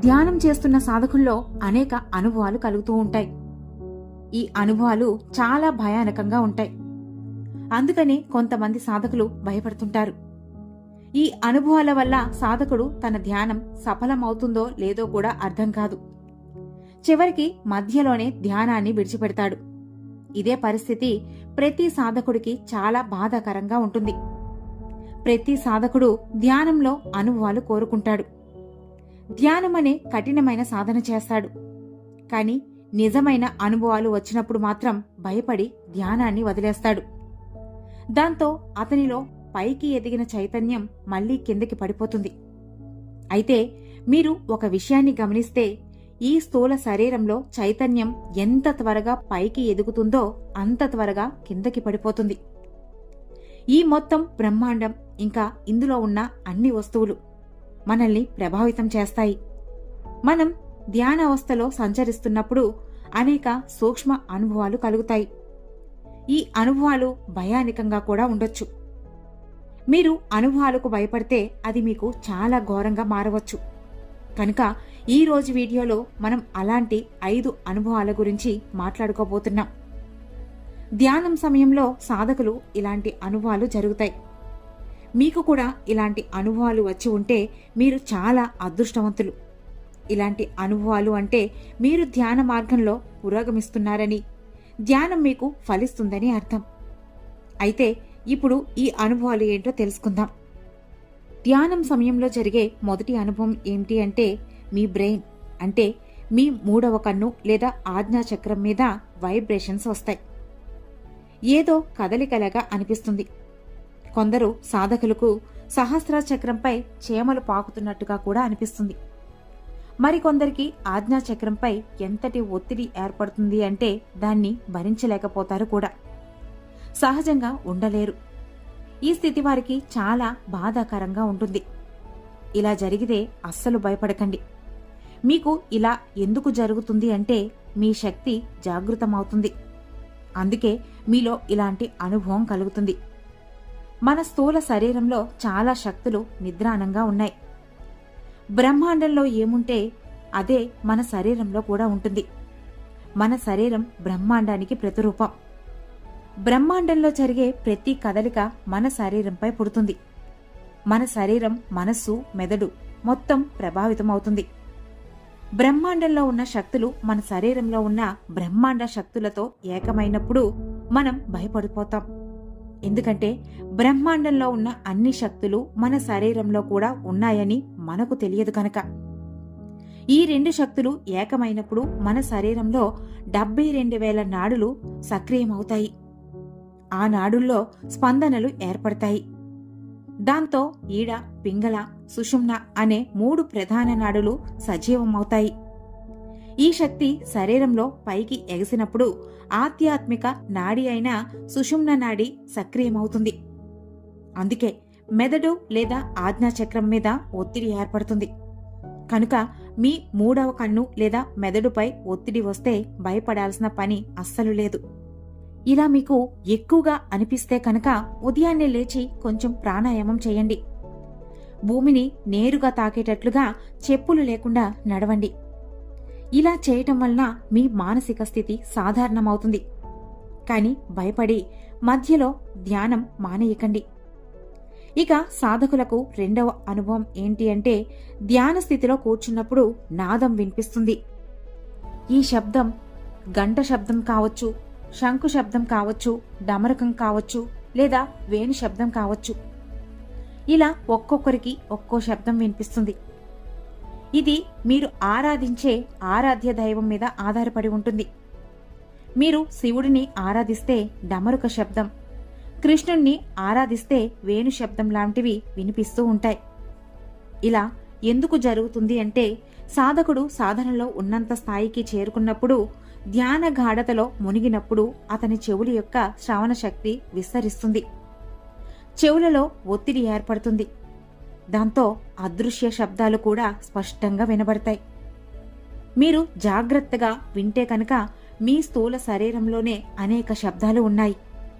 ధ్యానం చేస్తున్న సాధకుల్లో అనేక అనుభవాలు కలుగుతూ ఉంటాయి. ఈ అనుభవాలు చాలా భయానకంగా ఉంటాయి. అందుకనే కొంతమంది సాధకులు భయపడుతుంటారు. ఈ అనుభవాల వల్ల సాధకుడు తన ధ్యానం సఫలమవుతుందో లేదో కూడా అర్థం కాదు. చివరికి మధ్యలోనే ధ్యానాన్ని విడిచిపెడతాడు. ఇదే పరిస్థితి ప్రతి సాధకుడికి చాలా బాధాకరంగా ఉంటుంది. ప్రతి సాధకుడు ధ్యానంలో అనుభవాలు కోరుకుంటాడు. ధ్యానం అనే కఠినమైన సాధన చేస్తాడు. కాని నిజమైన అనుభవాలు వచ్చినప్పుడు మాత్రం భయపడి ధ్యానాన్ని వదిలేస్తాడు. దాంతో అతనిలో పైకి ఎదిగిన చైతన్యం మళ్ళీ కిందకి పడిపోతుంది. అయితే మీరు ఒక విషయాన్ని గమనిస్తే ఈ స్థూల శరీరంలో చైతన్యం ఎంత త్వరగా పైకి ఎదుగుతుందో అంత త్వరగా కిందకి పడిపోతుంది. ఈ మొత్తం బ్రహ్మాండం ఇంకా ఇందులో ఉన్న అన్ని వస్తువులు మనల్ని ప్రభావితం చేస్తాయి. మనం ధ్యాన అవస్థలో సంచరిస్తున్నప్పుడు అనేక సూక్ష్మ అనుభవాలు కలుగుతాయి. ఈ అనుభవాలు భయానికంగా కూడా ఉండొచ్చు. మీరు అనుభవాలకు భయపడితే అది మీకు చాలా ఘోరంగా మారవచ్చు. కనుక ఈరోజు వీడియోలో మనం అలాంటి ఐదు అనుభవాల గురించి మాట్లాడుకోబోతున్నాం. ధ్యానం సమయంలో సాధకులు ఇలాంటి అనుభవాలు జరుగుతాయి. మీకు కూడా ఇలాంటి అనుభవాలు వచ్చి ఉంటే మీరు చాలా అదృష్టవంతులు. ఇలాంటి అనుభవాలు అంటే మీరు ధ్యాన మార్గంలో పురోగమిస్తున్నారని ధ్యానం మీకు ఫలిస్తుందని అర్థం. అయితే ఇప్పుడు ఈ అనుభవాలు ఏంటో తెలుసుకుందాం. ధ్యానం సమయంలో జరిగే మొదటి అనుభవం ఏమిటి అంటే మీ బ్రెయిన్ అంటే మీ మూడవ కన్ను లేదా ఆజ్ఞా చక్రం మీద వైబ్రేషన్స్ వస్తాయి. ఏదో కదలికలగా అనిపిస్తుంది. కొందరు సాధకులకు సహస్ర చక్రంపై చేమలు పాకుతున్నట్టుగా కూడా అనిపిస్తుంది. మరికొందరికి ఆజ్ఞా చక్రంపై ఎంతటి ఒత్తిడి ఏర్పడుతుంది అంటే దాన్ని భరించలేకపోతారు కూడా. సహజంగా ఉండలేరు. ఈ స్థితి వారికి చాలా బాధాకరంగా ఉంటుంది. ఇలా జరిగితే అస్సలు భయపడకండి. మీకు ఇలా ఎందుకు జరుగుతుంది అంటే మీ శక్తి జాగృతమవుతుంది. అందుకే మీలో ఇలాంటి అనుభవం కలుగుతుంది. మన స్థూల శరీరంలో చాలా శక్తులు నిద్రానంగా ఉన్నాయి. బ్రహ్మాండంలో ఏముంటే అదే మన శరీరంలో కూడా ఉంటుంది. మన శరీరం బ్రహ్మాండానికి ప్రతిరూపం. బ్రహ్మాండంలో జరిగే ప్రతి కదలిక మన శరీరంపై పుడుతుంది. మన శరీరం మనస్సు మెదడు మొత్తం ప్రభావితమవుతుంది. బ్రహ్మాండంలో ఉన్న శక్తులు మన శరీరంలో ఉన్న బ్రహ్మాండ శక్తులతో ఏకమైనప్పుడు మనం భయపడిపోతాం. ఎందుకంటే బ్రహ్మాండంలో ఉన్న అన్ని శక్తులు మన శరీరంలో కూడా ఉన్నాయని మనకు తెలియదు కనుక. ఈ రెండు శక్తులు ఏకమైనప్పుడు మన శరీరంలో డెబ్బై రెండు వేల నాడులు సక్రియమవుతాయి. ఆ నాడుల్లో స్పందనలు ఏర్పడతాయి. దాంతో ఈడ పింగళ సుషుమ్న అనే మూడు ప్రధాన నాడులు సజీవమవుతాయి. ఈ శక్తి శరీరంలో పైకి ఎగసినప్పుడు ఆధ్యాత్మిక నాడి అయిన సుషుమ్న నాడి సక్రియమవుతుంది. అందుకే మెదడు లేదా ఆజ్ఞాచక్రం మీద ఒత్తిడి ఏర్పడుతుంది. కనుక మీ మూడవ కన్ను లేదా మెదడుపై ఒత్తిడి వస్తే భయపడాల్సిన పని అస్సలు లేదు. ఇలా మీకు ఎక్కువగా అనిపిస్తే కనుక ఉదయాన్నే లేచి కొంచెం ప్రాణాయామం చేయండి. భూమిని నేరుగా తాకేటట్లుగా చెప్పులు లేకుండా నడవండి. ఇలా చేయటం వలన మీ మానసిక స్థితి సాధారణమవుతుంది. కాని భయపడి మధ్యలో ధ్యానం మానేయకండి. ఇక సాధకులకు రెండవ అనుభవం ఏంటి అంటే ధ్యాన స్థితిలో కూర్చున్నప్పుడు నాదం వినిపిస్తుంది. ఈ శబ్దం గంట శబ్దం కావచ్చు శంకు శబ్దం కావచ్చు డమరకం కావచ్చు లేదా వేణు శబ్దం కావచ్చు. ఇలా ఒక్కొక్కరికి ఒక్కో శబ్దం వినిపిస్తుంది. ఇది మీరు ఆరాధించే ఆరాధ్య దైవం మీద ఆధారపడి ఉంటుంది. మీరు శివుడిని ఆరాధిస్తే డమరుక శబ్దం కృష్ణుణ్ణి ఆరాధిస్తే వేణు శబ్దం లాంటివి వినిపిస్తూ ఉంటాయి. ఇలా ఎందుకు జరుగుతుంది అంటే సాధకుడు సాధనలో ఉన్నంత స్థాయికి చేరుకున్నప్పుడు ధ్యాన గాఢతలో మునిగినప్పుడు అతని చెవుల యొక్క శ్రవణ శక్తి విస్తరిస్తుంది. చెవులలో ఒత్తిడి ఏర్పడుతుంది. దాంతో అదృశ్య శబ్దాలు కూడా స్పష్టంగా వినబడతాయి. మీరు జాగ్రత్తగా వింటే కనుక మీ స్థూల శరీరంలోనే అనేక శబ్దాలు ఉన్నాయి.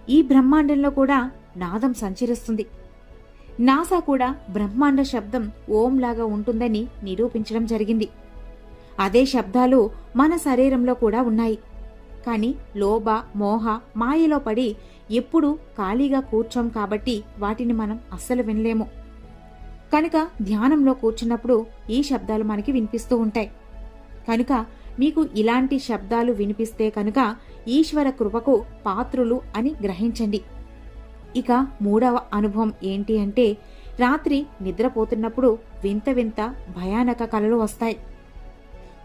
ఈ బ్రహ్మాండంలో కూడా నాదం సంచరిస్తుంది. నాసా కూడా బ్రహ్మాండ శబ్దం ఓంలాగా ఉంటుందని నిరూపించడం జరిగింది. అదే శబ్దాలు మన శరీరంలో కూడా ఉన్నాయి. కానీ లోభ మోహ మాయలో పడి ఎప్పుడూ ఖాళీగా కూర్చోం కాబట్టి వాటిని మనం అస్సలు వినలేము. కనుక ధ్యానంలో కూర్చున్నప్పుడు ఈ శబ్దాలు మనకి వినిపిస్తూ ఉంటాయి. కనుక మీకు ఇలాంటి శబ్దాలు వినిపిస్తే కనుక ఈశ్వర కృపకు పాత్రులు అని గ్రహించండి. ఇక మూడవ అనుభవం ఏంటి అంటే రాత్రి నిద్రపోతున్నప్పుడు వింత వింత భయానక కలలు వస్తాయి.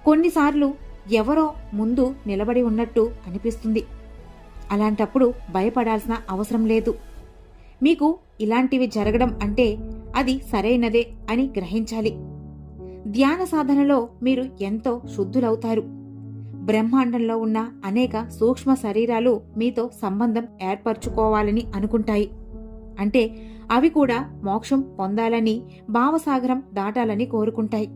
కొన్నిసార్లు ఎవరో ముందు నిలబడి ఉన్నట్టు అనిపిస్తుంది. అలాంటప్పుడు భయపడాల్సిన అవసరం లేదు. మీకు ఇలాంటివి జరగడం అంటే అది సరైనదే అని గ్రహించాలి. ధ్యాన సాధనలో మీరు ఎంతో శుద్ధులవుతారు. బ్రహ్మాండంలో ఉన్న అనేక సూక్ష్మ శరీరాలు మీతో సంబంధం ఏర్పరచుకోవాలని అనుకుంటాయి. అంటే అవి కూడా మోక్షం పొందాలని భావసాగరం దాటాలని కోరుకుంటాయి.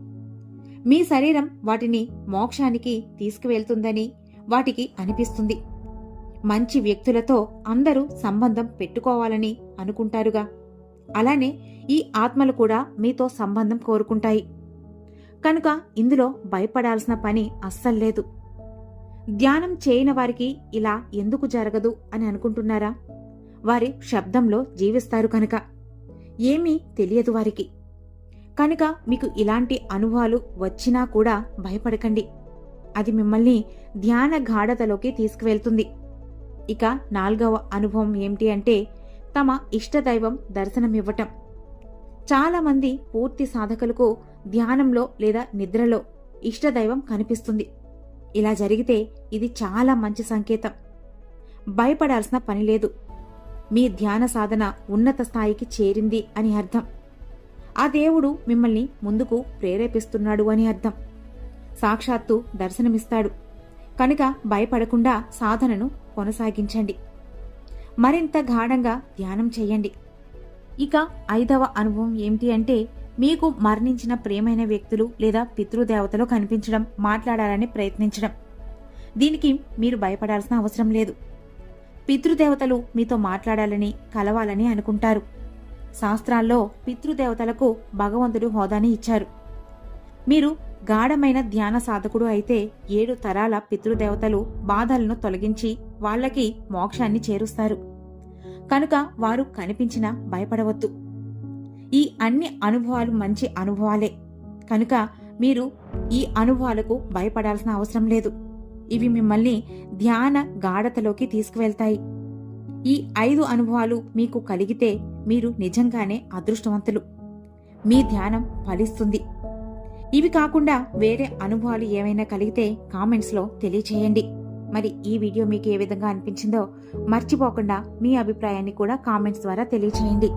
మీ శరీరం వాటిని మోక్షానికి తీసుకువెళ్తుందని వాటికి అనిపిస్తుంది. మంచి వ్యక్తులతో అందరూ సంబంధం పెట్టుకోవాలని అనుకుంటారుగా. అలానే ఈ ఆత్మలు కూడా మీతో సంబంధం కోరుకుంటాయి. కనుక ఇందులో భయపడాల్సిన పని అస్సలు లేదు. ధ్యానం చేయని వారికి ఇలా ఎందుకు జరగదు అని అనుకుంటున్నారా? వారి శబ్దంలో జీవిస్తారు కనుక. ఏమీ తెలియదు వారికి. కనుక మీకు ఇలాంటి అనుభవాలు వచ్చినా కూడా భయపడకండి. అది మిమ్మల్ని ధ్యాన గాఢతలోకి తీసుకువెళ్తుంది. ఇక నాలుగవ అనుభవం ఏమిటి అంటే తమ ఇష్టదైవం దర్శనమివ్వటం. చాలామంది పూర్తి సాధకులకు ధ్యానంలో లేదా నిద్రలో ఇష్టదైవం కనిపిస్తుంది. ఇలా జరిగితే ఇది చాలా మంచి సంకేతం. భయపడాల్సిన పని లేదు. మీ ధ్యాన సాధన ఉన్నత స్థాయికి చేరింది అని అర్థం. ఆ దేవుడు మిమ్మల్ని ముందుకు ప్రేరేపిస్తున్నాడు అని అర్థం. సాక్షాత్తు దర్శనమిస్తాడు. కనుక భయపడకుండా సాధనను కొనసాగించండి. మరింత గాఢంగా ధ్యానం చేయండి. ఇక ఐదవ అనుభవం ఏమిటి అంటే మీకు మరణించిన ప్రేమైన వ్యక్తులు లేదా పితృదేవతలు కనిపించడం మాట్లాడాలని ప్రయత్నించడం. దీనికి మీరు భయపడాల్సిన అవసరం లేదు. పితృదేవతలు మీతో మాట్లాడాలని కలవాలని అనుకుంటారు. శాస్త్రాల్లో పితృదేవతలకు భగవంతుడు హోదాని ఇచ్చారు. మీరు గాఢమైన ధ్యాన సాధకుడు అయితే ఏడు తరాల పితృదేవతలు బాధలను తొలగించి వాళ్ళకి మోక్షాన్ని చేరుస్తారు. కనుక వారు కనిపించినా భయపడవద్దు. ఈ అన్ని అనుభవాలు మంచి అనుభవాలే. కనుక మీరు ఈ అనుభవాలకు భయపడాల్సిన అవసరం లేదు. ఇవి మిమ్మల్ని ధ్యాన గాఢతలోకి తీసుకువెళ్తాయి. ఈ ఐదు అనుభవాలు మీకు కలిగితే మీరు నిజంగానే అదృష్టవంతులు. మీ ధ్యానం ఫలిస్తుంది. ఇవి కాకుండా వేరే అనుభవాలు ఏమైనా కలిగితే కామెంట్స్లో తెలియచేయండి. మరి ఈ వీడియో మీకు ఏ విధంగా అనిపించిందో మర్చిపోకుండా మీ అభిప్రాయాన్ని కూడా కామెంట్స్ ద్వారా తెలియచేయండి.